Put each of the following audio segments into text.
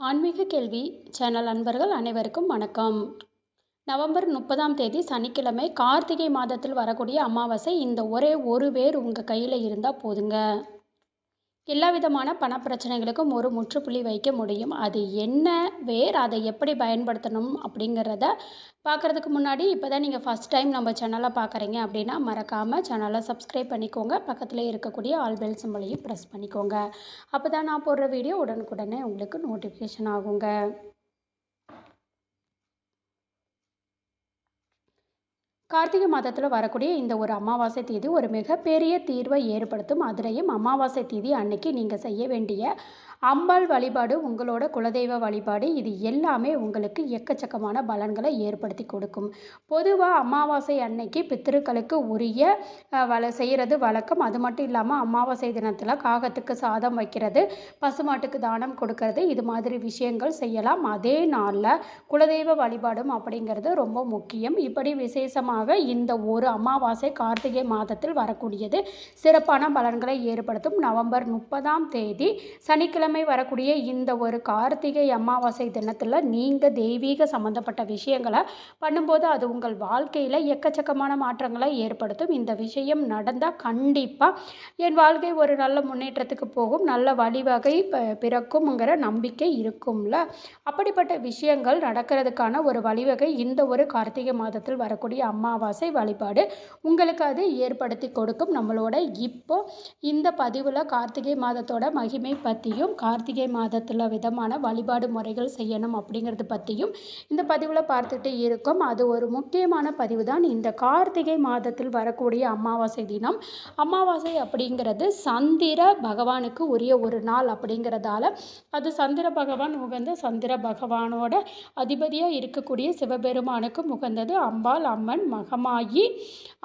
ஆன்மீக கேள்வி சேனல் அன்பர்கள் அனைவருக்கும் வணக்கம். நவம்பர் முப்பதாம் தேதி சனிக்கிழமை கார்த்திகை மாதத்தில் வரக்கூடிய அமாவாசை இந்த ஒரே ஒரு வேர் உங்கள் கையில் இருந்தால் போதுங்க. எல்லா விதமான பண பிரச்சனைகளுக்கும் ஒரு முற்றுப்புள்ளி வைக்க முடியும். அது என்ன வேர் அதை எப்படி பயன்படுத்தணும் அப்படிங்கிறத பார்க்குறதுக்கு முன்னாடி இப்போ தான் நீங்கள் ஃபஸ்ட் டைம் நம்ம சேனலை பார்க்குறீங்க அப்படின்னா மறக்காமல் சேனலை சப்ஸ்கிரைப் பண்ணிக்கோங்க. பக்கத்தில் இருக்கக்கூடிய ஆல் பெல் சிம்பளையும் ப்ரெஸ் பண்ணிக்கோங்க. அப்போ தான் நான் போடுற வீடியோ உடனுக்குடனே உங்களுக்கு நோட்டிஃபிகேஷன் ஆகுங்க. கார்த்திகை மாதத்தில் வரக்கூடிய இந்த ஒரு அமாவாசை தேதி ஒரு மிகப்பெரிய தீர்வை ஏற்படுத்தும். அதுலேயும் அமாவாசை தேதி அன்னைக்கு நீங்கள் செய்ய வேண்டிய அம்பாள் வழிபாடு உங்களோட குலதெய்வ வழிபாடு இது எல்லாமே உங்களுக்கு எக்கச்சக்கமான பலன்களை ஏற்படுத்தி கொடுக்கும். பொதுவாக அமாவாசை அன்னைக்கு பித்திருக்களுக்கு உரிய வள செய்கிறது வழக்கம். அது மட்டும் இல்லாமல் அமாவாசை தினத்தில் காகத்துக்கு சாதம் வைக்கிறது பசுமாட்டுக்கு தானம் கொடுக்கறது இது மாதிரி விஷயங்கள் செய்யலாம். அதே நாளில் குலதெய்வ வழிபாடும் அப்படிங்கிறது ரொம்ப முக்கியம். இப்படி விசேஷமாக இந்த ஒரு அமாவாசை கார்த்திகை மாதத்தில் வரக்கூடியது சிறப்பான பலன்களை ஏற்படுத்தும். நவம்பர் முப்பதாம் தேதி சனிக்கிழமை சனிக்கிழமை வரக்கூடிய இந்த ஒரு கார்த்திகை அமாவாசை தினத்தில் நீங்கள் தெய்வீக சம்மந்தப்பட்ட விஷயங்களை பண்ணும்போது அது உங்கள் வாழ்க்கையில் எக்கச்சக்கமான மாற்றங்களை ஏற்படுத்தும். இந்த விஷயம் நடந்தால் கண்டிப்பாக என் வாழ்க்கை ஒரு நல்ல முன்னேற்றத்துக்கு போகும். நல்ல வழிவகை பிறக்கும்ங்கிற நம்பிக்கை இருக்கும்ல. அப்படிப்பட்ட விஷயங்கள் நடக்கிறதுக்கான ஒரு வழிவகை இந்த ஒரு கார்த்திகை மாதத்தில் வரக்கூடிய அமாவாசை வழிபாடு உங்களுக்கு அது ஏற்படுத்தி கொடுக்கும். நம்மளோட இப்போ இந்த பதிவில் கார்த்திகை மாதத்தோட மகிமை பற்றியும் கார்த்திகை மாதத்தில் விதமான வழிபாடு முறைகள் செய்யணும் அப்படிங்கிறது பற்றியும் இந்த பதிவில் பார்த்துட்டு இருக்கோம். அது ஒரு முக்கியமான பதிவு தான் இந்த கார்த்திகை மாதத்தில் வரக்கூடிய அமாவாசை தினம். அமாவாசை அப்படிங்கிறது சந்திர பகவானுக்கு உரிய ஒரு நாள் அப்படிங்கிறதால அது சந்திர பகவான் உகந்த சந்திர பகவானோட அதிபதியாக இருக்கக்கூடிய சிவபெருமானுக்கு உகந்தது அம்பாள் அம்மன் மகமாயி.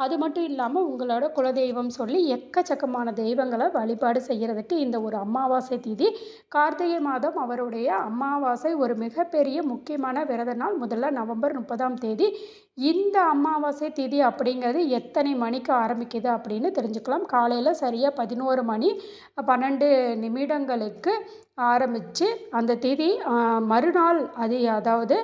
அது மட்டும் இல்லாமல் உங்களோட குலதெய்வம் சொல்லி எக்கச்சக்கமான தெய்வங்களை வழிபாடு செய்கிறதுக்கு இந்த ஒரு அமாவாசை திதி கார்த்திகை மாதம் அவருடைய அமாவாசை ஒரு மிகப்பெரிய முக்கியமான விரத நாள் முதல்ல நவம்பர் முப்பதாம் தேதி இந்த அமாவாசை திதி அப்படிங்கிறது எத்தனை மணிக்கு ஆரம்பிக்குது அப்படின்னு தெரிஞ்சுக்கலாம். காலையில் சரியாக பதினோரு மணி பன்னெண்டு நிமிடங்களுக்கு ஆரம்பித்து அந்த தேதி மறுநாள் அது அதாவது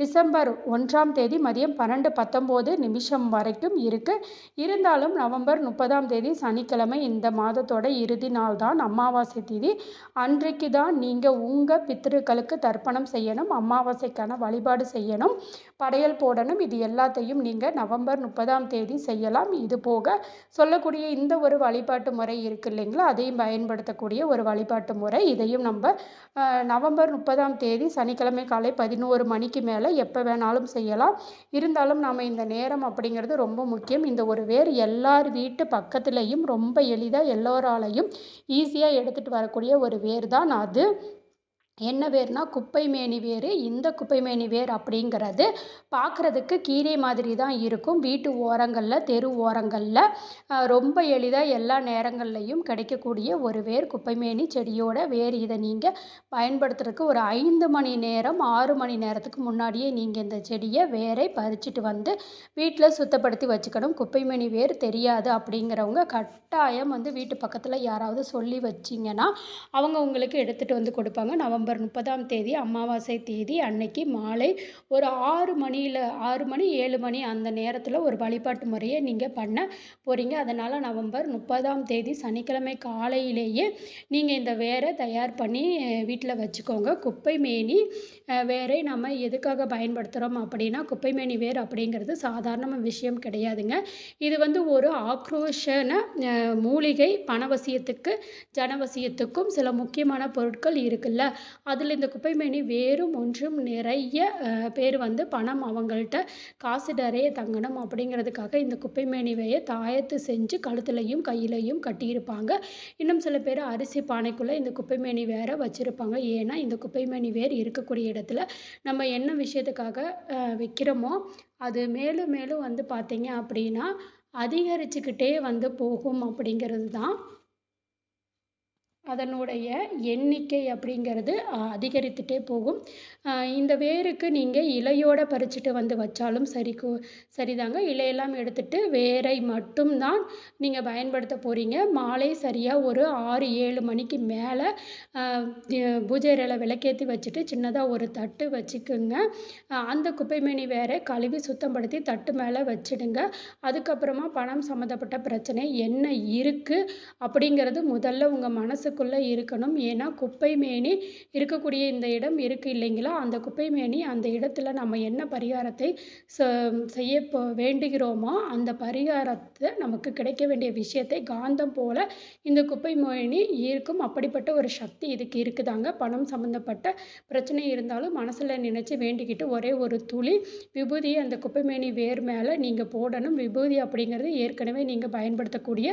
டிசம்பர் ஒன்றாம் தேதி மதியம் பன்னெண்டு பத்தொம்போது நிமிஷம் வரைக்கும் இருக்குது இருந்தாலும் நவம்பர் முப்பதாம் தேதி சனிக்கிழமை இந்த மாதத்தோட இறுதி நாள் தான் அமாவாசை தேதி. அன்றைக்கு தான் நீங்கள் உங்கள் பித்திருக்களுக்கு தர்ப்பணம் செய்யணும் அமாவாசைக்கான வழிபாடு செய்யணும் படையல் போடணும் இது எல்லாம் எல்லாத்தையும் நீங்கள் நவம்பர் முப்பதாம் தேதி செய்யலாம். இது போக சொல்லக்கூடிய இந்த ஒரு வழிபாட்டு முறை இருக்கு இல்லைங்களா? அதையும் பயன்படுத்தக்கூடிய ஒரு வழிபாட்டு முறை. இதையும் நம்ம நவம்பர் முப்பதாம் தேதி சனிக்கிழமை காலை பதினோரு மணிக்கு மேலே எப்போ வேணாலும் செய்யலாம். இருந்தாலும் நம்ம இந்த நேரம் அப்படிங்கிறது ரொம்ப முக்கியம். இந்த ஒரு வேர் எல்லார் வீட்டு பக்கத்துலேயும் ரொம்ப எளிதாக எல்லோராலையும் ஈஸியாக எடுத்துகிட்டு வரக்கூடிய ஒரு வேர் தான் அது. என்ன வேர்னா குப்பை மேனி வேர் இந்த குப்பை மேனி வேர் அப்படிங்கிறது பார்க்குறதுக்கு கீரை மாதிரி தான் இருக்கும். வீட்டு ஓரங்களில் தெரு ஓரங்களில் ரொம்ப எளிதாக எல்லா நேரங்கள்லையும் கிடைக்கக்கூடிய ஒரு வேர் குப்பைமேனி செடியோட வேர். இதை நீங்கள் பயன்படுத்துறதுக்கு ஒரு ஐந்து மணி நேரம் ஆறு மணி நேரத்துக்கு முன்னாடியே நீங்கள் இந்த செடியை வேரை பறிச்சுட்டு வந்து வீட்டில் சுத்தப்படுத்தி வச்சுக்கணும். குப்பைமேனி வேர் தெரியாது அப்படிங்கிறவங்க கட்டாயம் வந்து வீட்டு பக்கத்தில் யாராவது சொல்லி வச்சிங்கன்னா அவங்க உங்களுக்கு எடுத்துகிட்டு வந்து கொடுப்பாங்க. நவம்பர் நவம்பர் முப்பதாம் தேதி அமாவாசை தேதி அன்னைக்கு மாலை ஒரு ஆறு மணியில் ஆறு மணி ஏழு மணி அந்த நேரத்தில் ஒரு வழிபாட்டு முறையை நீங்கள் பண்ண போகிறீங்க அதனால் நவம்பர் முப்பதாம் தேதி சனிக்கிழமை காலையிலேயே நீங்கள் இந்த வேரை தயார் பண்ணி வீட்டில் வச்சுக்கோங்க. குப்பை மேனி வேரை நம்ம எதுக்காக பயன்படுத்துகிறோம் அப்படின்னா குப்பை மேனி வேர் அப்படிங்கிறது சாதாரண விஷயம் கிடையாதுங்க. இது வந்து ஒரு ஆக்ரோஷன மூலிகை பணவசியத்துக்கு ஜனவசியத்துக்கும் சில முக்கியமான பொருட்கள் இருக்குல்ல. அதில் இந்த குப்பைமேனி வேறும் ஒன்றும் நிறைய பேர் வந்து பணம் அவங்கள்ட்ட காசு நிறைய தங்கணும் அப்படிங்கிறதுக்காக இந்த குப்பைமேனி தாயத்து செஞ்சு கழுத்துலையும் கையிலையும் கட்டியிருப்பாங்க. இன்னும் சில பேர் அரிசி பானைக்குள்ளே இந்த குப்பைமேனி வேற வச்சுருப்பாங்க. ஏன்னா இந்த குப்பைமேனி வேர் இருக்கக்கூடிய இடத்துல நம்ம என்ன விஷயத்துக்காக வைக்கிறோமோ அது மேலும் மேலும் வந்து பார்த்தீங்க அப்படின்னா அதிகரிச்சுக்கிட்டே வந்து போகும் அப்படிங்கிறது தான் அதனுடைய எண்ணிக்கை அப்படிங்கிறது அதிகரித்துட்டே போகும். இந்த வேருக்கு நீங்கள் இலையோடு பறிச்சுட்டு வந்து வச்சாலும் சரி சரிதாங்க. இலையெல்லாம் எடுத்துட்டு வேரை மட்டும்தான் நீங்கள் பயன்படுத்த போகிறீங்க மாலை சரியாக ஒரு ஆறு ஏழு மணிக்கு மேலே பூஜை அறையில் விளக்கேற்றி வச்சுட்டு சின்னதாக ஒரு தட்டு வச்சுக்குங்க. அந்த குப்பைமேனி வேரை கழுவி சுத்தப்படுத்தி தட்டு மேலே வச்சிடுங்க. அதுக்கப்புறமா பணம் சம்மந்தப்பட்ட பிரச்சனை என்ன இருக்குது அப்படிங்கிறது முதல்ல உங்கள் மனசுக்கு மனசுக்குள்ளே இருக்கணும். ஏன்னா குப்பை மேனி இருக்கக்கூடிய இந்த இடம் இருக்குது இல்லைங்களா? அந்த குப்பை மேனி அந்த இடத்துல நம்ம என்ன பரிகாரத்தை செய்ய வேண்டுகிறோமோ அந்த பரிகாரத்தை நமக்கு கிடைக்க வேண்டிய விஷயத்தை காந்தம் போல இந்த குப்பை மேனி இருக்கும் அப்படிப்பட்ட ஒரு சக்தி இதுக்கு இருக்குதாங்க. பணம் சம்மந்தப்பட்ட பிரச்சனை இருந்தாலும் மனசில் நினச்சி வேண்டிக்கிட்டு ஒரே ஒரு துளி விபூதியை அந்த குப்பை மேனி வேர் மேலே நீங்கள் போடணும். விபூதி அப்படிங்கிறது ஏற்கனவே நீங்கள் பயன்படுத்தக்கூடிய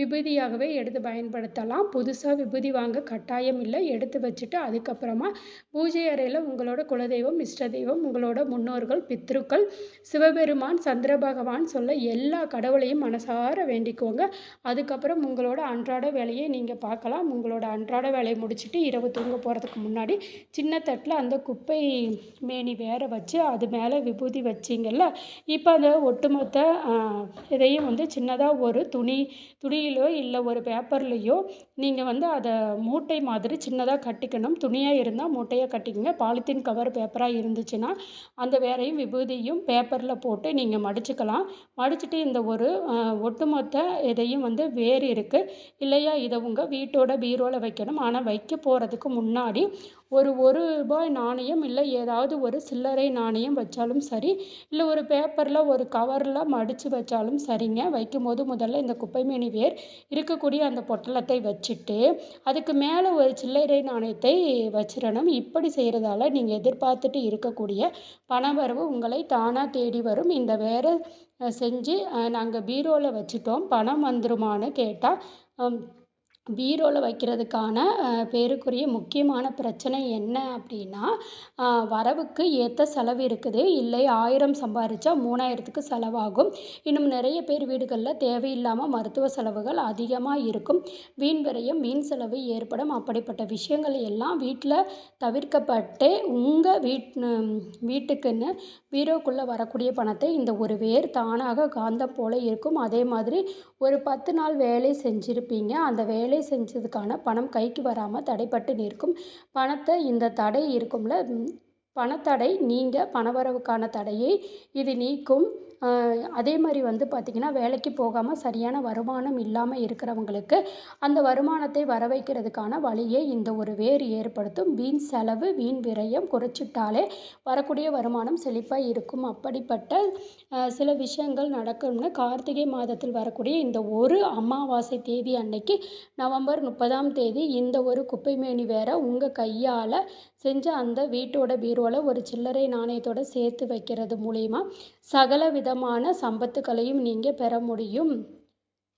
விபூதியாகவே எடுத்து பயன்படுத்தலாம். புதுசாக விபூதி வாங்க கட்டாயம் இல்லை. எடுத்து வச்சுட்டு அதுக்கப்புறமா பூஜை அறையில் உங்களோட குலதெய்வம் இஷ்ட தெய்வம் உங்களோட முன்னோர்கள் பித்ருக்கள் சிவபெருமான் சந்திர பகவான் சொல்ல எல்லா கடவுளையும் மனசார வேண்டிக்கோங்க. அதுக்கப்புறம் உங்களோட அன்றாட வேலையை நீங்கள் பார்க்கலாம். உங்களோட அன்றாட வேலையை முடிச்சுட்டு இரவு தூங்க போகிறதுக்கு முன்னாடி சின்ன தட்டில் அந்த குப்பை மேனி வேற வச்சு அது மேலே விபூதி வச்சிங்கல்ல இப்போ அந்த ஒட்டுமொத்த இதையும் வந்து சின்னதாக ஒரு துணி துணியிலோ இல்லை ஒரு பேப்பர்லேயோ நீங்கள் வந்து அதை மூட்டை மாதிரி சின்னதாக கட்டிக்கணும். துணியாக இருந்தால் மூட்டையாக கட்டிக்கங்க. பாலித்தீன் கவர் பேப்பராக இருந்துச்சுன்னா அந்த வேரையும் விபூதியும் பேப்பரில் போட்டு நீங்கள் மடிச்சுக்கலாம். மடிச்சுட்டு இந்த ஒரு ஒட்டுமொத்த இதையும் வந்து வேர் இருக்குது இல்லையா இதை உங்கள் வீட்டோட பீரோவில் வைக்கணும். ஆனால் வைக்க போகிறதுக்கு முன்னாடி ஒரு ஒரு ரூபாய் நாணயம் இல்லை ஏதாவது ஒரு சில்லறை நாணயம் வச்சாலும் சரி இல்லை ஒரு பேப்பரில் ஒரு கவரில் மடித்து வச்சாலும் சரிங்க. வைக்கும்போது முதல்ல இந்த குப்பைமேனி வேர் இருக்கக்கூடிய அந்த பொட்டலத்தை வச்சுட்டு அதுக்கு மேலே ஒரு சில்லறை நாணயத்தை வச்சிடணும். இப்படி செய்கிறதால நீங்கள் எதிர்பார்த்துட்டு இருக்கக்கூடிய பணவரவு உங்களை தானாக தேடி வரும். இந்த வேலை செஞ்சு நாங்கள் பீரோவில் வச்சுட்டோம். பணம் வந்துருமான்னு கேட்டால் பீரோவில் வைக்கிறதுக்கான பேருக்குரிய முக்கியமான பிரச்சனை என்ன அப்படின்னா வரவுக்கு ஏற்ற செலவு இருக்குது. இல்லை ஆயிரம் சம்பாரித்தா மூணாயிரத்துக்கு செலவாகும். இன்னும் நிறைய பேர் வீடுகளில் தேவையில்லாமல் மருத்துவ செலவுகள் அதிகமாக இருக்கும். வீண் விரயம் வீண் செலவு ஏற்படும். அப்படிப்பட்ட விஷயங்கள் எல்லாம் வீட்டில் தவிர்க்கப்பட்டு உங்கள் வீட் வீட்டுக்குன்னு பீரோக்குள்ளே வரக்கூடிய பணத்தை இந்த ஒரு வேர் தானாக காந்தம் போல் இருக்கும். அதே மாதிரி ஒரு பத்து நாள் வேலை செஞ்சுருப்பீங்க. அந்த வேலை செஞ்சதுக்கான பணம் கைக்கு வராமல் தடைப்பட்டு நிற்கும். பணத்தை இந்த தடை இருக்கும்ல பணத்தடை நீங்கள் பணவரவுக்கான தடையை இது நீக்கும். அதே மாதிரி வந்து பார்த்திங்கன்னா வேலைக்கு போகாமல் சரியான வருமானம் இல்லாமல் இருக்கிறவங்களுக்கு அந்த வருமானத்தை வர வைக்கிறதுக்கான வழியை இந்த ஒரு வேர் ஏற்படுத்தும். வீண் செலவு வீண் விரயம் குறைச்சிட்டாலே வரக்கூடிய வருமானம் செழிப்பாக இருக்கும். அப்படிப்பட்ட சில விஷயங்கள் நடக்கும்னு கார்த்திகை மாதத்தில் வரக்கூடிய இந்த ஒரு அமாவாசை தேதி அன்னைக்கு நவம்பர் முப்பதாம் தேதி இந்த ஒரு குப்பைமேனி வேற உங்கள் கையால் செஞ்ச அந்த வீட்டோட பீரோவில் ஒரு சில்லறை நாணயத்தோட சேர்த்து வைக்கிறது மூலிமா சகல வித விதமான சம்பத்துக்களையும் நீங்கள் பெற முடியும்.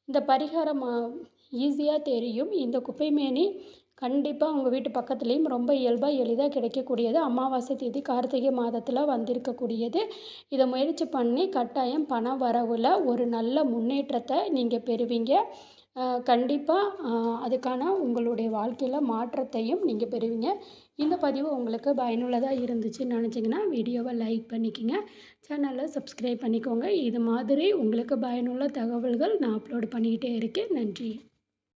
இந்த பரிகாரம் ஈஸியாக தெரியும். இந்த குப்பைமேனி கண்டிப்பாக உங்கள் வீட்டு பக்கத்துலேயும் ரொம்ப இயல்பாக எளிதாக கிடைக்கக்கூடியது அமாவாசை தேதி கார்த்திகை மாதத்தில் வந்திருக்கக்கூடியது. இதை முயற்சி பண்ணி கட்டாயம் பண வரவில் ஒரு நல்ல முன்னேற்றத்தை நீங்கள் பெறுவீங்க. கண்டிப்பாக அதுக்கான உங்களுடைய வாழ்க்கையில் மாற்றத்தையும் நீங்கள் பெறுவீங்க. இந்த பதிவு உங்களுக்கு பயனுள்ளதாக இருந்துச்சுன்னு நினச்சிங்கன்னா வீடியோவை லைக் பண்ணிக்கோங்க. சேனலை சப்ஸ்கிரைப் பண்ணிக்கோங்க. இது மாதிரி உங்களுக்கு பயனுள்ள தகவல்கள் நான் அப்லோட் பண்ணிக்கிட்டே இருக்கேன். நன்றி.